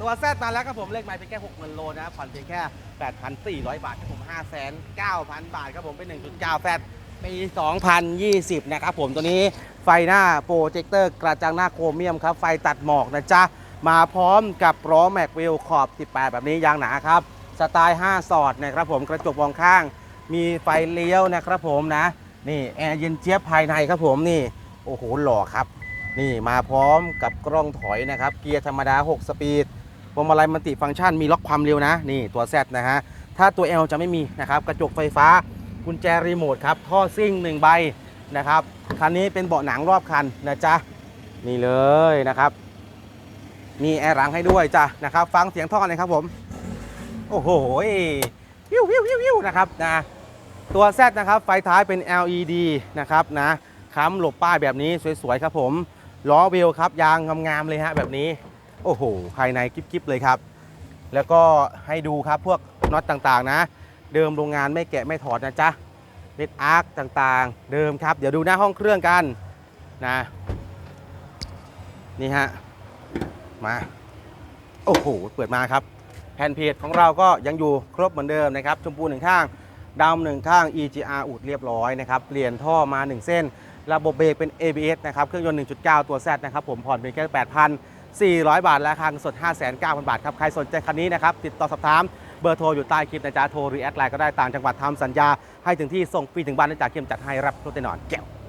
ตัวแซดมาแล้วครับผมเลขไม้เพียงแค่6 0,000โลนะผ่อนเพียงแค่ 8,400 บาทครับผม 5,900 บาทครับผมเป็น 1.9 แซดปี 2020 นะครับผมตัวนี้ไฟหน้าโปรเจคเตอร์กระจังหน้าโครเมียมครับ ไฟตัดหมอกนะจ๊ะ มาพร้อมกับล้อแม็กวิลขอบ 18 แบบนี้ยางหนาครับ สไตล์ 5 สอดนะครับผมกระจกมองข้าง มีไฟเลี้ยวนะครับผมนะ นี่แอร์เย็นเจี๊ยบภายในครับผมนี่โอ้โหหล่อครับ นี่มาพร้อมกับกล้องถอยนะครับ เกียร์ธรรมดา 6 สปีด พวงมาลัยมัลติฟังก์ชันมีล็อกความเร็วนะนี่ตัว Z นะฮะถ้าตัว L จะไม่มีนะครับกระจกไฟฟ้ากุญแจรีโมทครับท่อซิ่ง1ใบนะครับคันนี้เป็นเบาะหนังรอบคันนะจ๊ะนี่เลยนะครับ มีแอร์หลังให้ด้วยจ้ะนะครับ ฟังเสียงท่อเลยครับผม โอ้โหวิววิววิววิวนะครับนะตัว Z นะครับไฟท้ายเป็น LED นะครับนะค้ำหลบป้ายแบบนี้สวยๆครับผมล้อเวลครับยางงามๆเลยฮะแบบนี้ โอ้โหภายในกิ๊บๆเลยครับ แล้วก็ให้ดูครับพวกน็อตต่างๆนะ เดิมโรงงานไม่แกะไม่ถอดนะจ๊ะเลดอาร์คต่างๆ เดิมครับ เดี๋ยวดูหน้าห้องเครื่องกันนะนี่ฮะมาโอ้โหเปิดมาครับ แผ่นเพจของเราก็ยังอยู่ครบเหมือนเดิมนะครับชมพูหนึ่งข้างดำหนึ่งข้าง EGR อุดเรียบร้อยนะครับเปลี่ยนท่อมา 1 เส้น ระบบเบรกเป็น ABS นะครับเครื่องยนต์ 1.9 ตัว Z นะครับผมผ่อนเป็นแค่ 400 บาทและราคาเงินสด 5,900 บาทครับ ใครสนใจคันนี้นะครับ ติดต่อสอบถามเบอร์โทรอยู่ใต้คลิปนะจ๊ะ โทรหรือแอดไลน์ก็ได้ต่างจังหวัดทำสัญญา ให้ถึงที่ส่งฟรีถึงบ้านนะจ๊ะเข้มจัดให้รับรถแน่นอนแก้ว